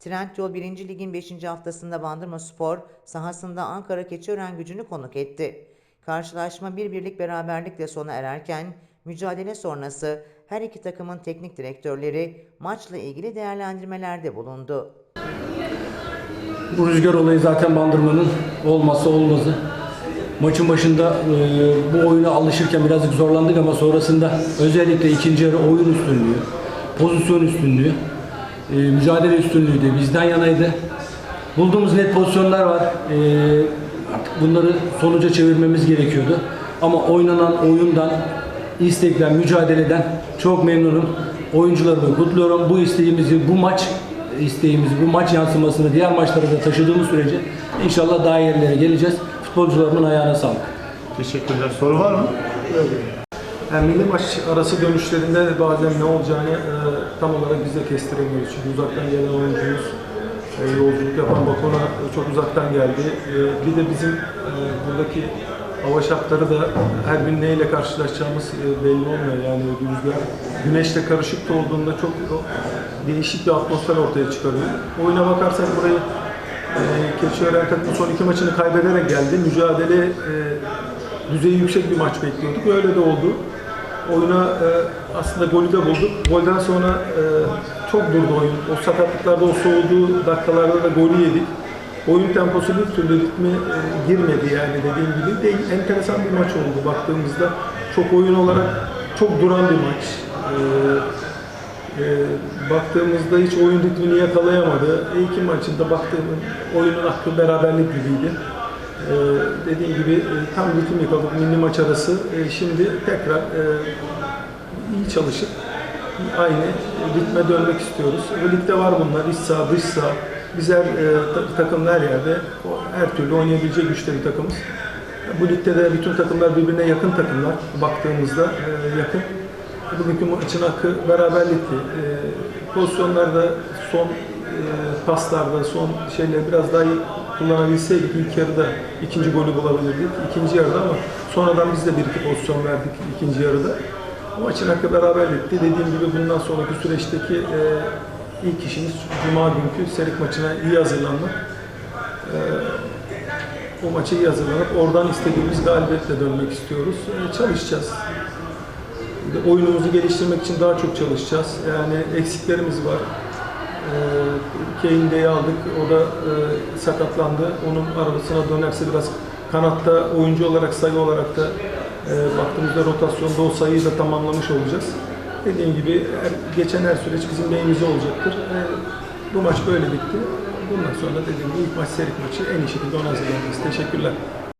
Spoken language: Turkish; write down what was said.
Trendyol 1. Lig'in 5. haftasında Bandırma Spor sahasında Ankara Keçiören gücünü konuk etti. Karşılaşma bir birlik beraberlikle sona ererken mücadele sonrası her iki takımın teknik direktörleri maçla ilgili değerlendirmelerde bulundu. Bu rüzgar olayı zaten Bandırma'nın olmazsa olmazı. Maçın başında e, bu oyuna alışırken birazcık zorlandık ama sonrasında özellikle ikinci yarı oyun üstünlüğü, pozisyon üstünlüğü, e, mücadele üstünlüğü de bizden yanaydı. Bulduğumuz net pozisyonlar var. E, artık bunları sonuca çevirmemiz gerekiyordu. Ama oynanan oyundan, istekten, mücadeleden çok memnunum. Oyuncularımı kutluyorum. Bu isteğimizi, bu maç isteğimizi, bu maç yansımasını diğer maçlara da taşıdığımız sürece inşallah daha yerlere geleceğiz. Futbolcularımın ayağına sağlık. Teşekkürler. Soru var mı? Yani milli maç arası dönüşlerinde bazen ne olacağını e, tam olarak biz de kestiremiyoruz. Çünkü uzaktan gelen oyuncumuz, e, yolculuk yapan Bakona çok uzaktan geldi. E, bir de bizim e, buradaki hava şartları da her gün neyle karşılaşacağımız e, belli olmuyor. Yani rüzgar, güneşle karışık da olduğunda çok değişik bir atmosfer ortaya çıkarıyor. Oyuna bakarsak burayı e, Keçiören takımı son iki maçını kaybederek geldi. Mücadele e, düzeyi yüksek bir maç bekliyorduk. Öyle de oldu. Oyuna e, aslında golü de bulduk. Golden sonra e, çok durdu oyun. O sakatlıklarda, o soğuduğu dakikalarda da golü yedik. Oyun temposu bir türlü ritmi e, girmedi yani dediğim gibi. De, enteresan bir maç oldu baktığımızda. Çok oyun olarak çok duran bir maç. E, e, baktığımızda hiç oyun ritmini yakalayamadı. İki maçında baktığım oyunun hakkı beraberlik gibiydi. Ee, dediğim gibi e, tam ritim yakaladık milli maç arası. Ee, şimdi tekrar e, iyi çalışıp aynı ritme dönmek istiyoruz. Bu ligde var bunlar. İç saha, dış saha. Bizler e, ta- takımlar her yerde her türlü oynayabilecek güçte bir takımız. Bu ligde de bütün takımlar birbirine yakın takımlar. Baktığımızda e, yakın. Bugünkü maçın hakkı beraberlikti. E, pozisyonlarda son e, paslarda, son şeyleri biraz daha kullanabilseydik ilk yarıda ikinci golü bulabilirdik. İkinci yarıda ama sonradan biz de bir iki pozisyon verdik ikinci yarıda. O maçın hakkı beraberlikti. Dediğim gibi bundan sonraki süreçteki e, ilk işimiz Cuma günkü Serik maçına iyi hazırlanmak. E, o maça iyi hazırlanıp oradan istediğimiz galibiyetle dönmek istiyoruz. E, çalışacağız. Oyunumuzu geliştirmek için daha çok çalışacağız. Yani eksiklerimiz var. Kane'deyi aldık. O da e, sakatlandı. Onun arabasına dönerse biraz kanatta oyuncu olarak, sayı olarak da e, baktığımızda rotasyonda o sayıyı da tamamlamış olacağız. Dediğim gibi her- geçen her süreç bizim lehimize olacaktır. E, bu maç böyle bitti. Bundan sonra dediğim gibi ilk maç Serik maçı en iyi şekilde ona hazırlanacağız. Teşekkürler.